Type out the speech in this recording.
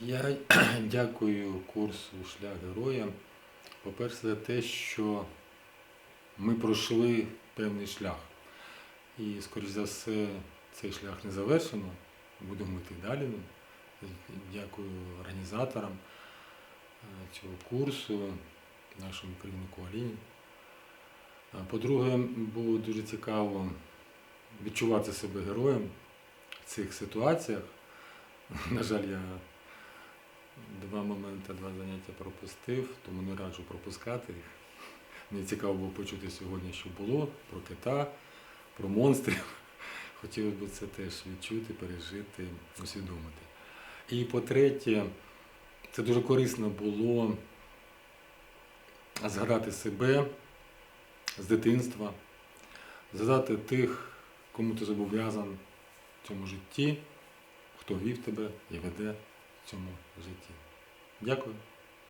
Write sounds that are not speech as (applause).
Я (clears throat) дякую курсу Шлях героя. По-перше, за те, що ми пройшли певний шлях. І, скоріш за все, цей шлях не завершено. Будемо йти далі. Дякую організаторам е, цього курсу, нашому керівнику Аліні. По-друге, було дуже цікаво відчувати себе героєм в цих ситуаціях. (laughs) На жаль, я два моменти, два заняття пропустив, тому не раджу пропускати їх. Мені цікаво було почути сьогодні, що було про кита, про монстрів. (laughs) Хотілося б це теж відчути, пережити, усвідомити. І по-третє, це дуже корисно було згадати себе з дитинства, згадати тих, кому ти зобов'язан в цьому житті, хто вів тебе і веде в цьому житті. Дякую.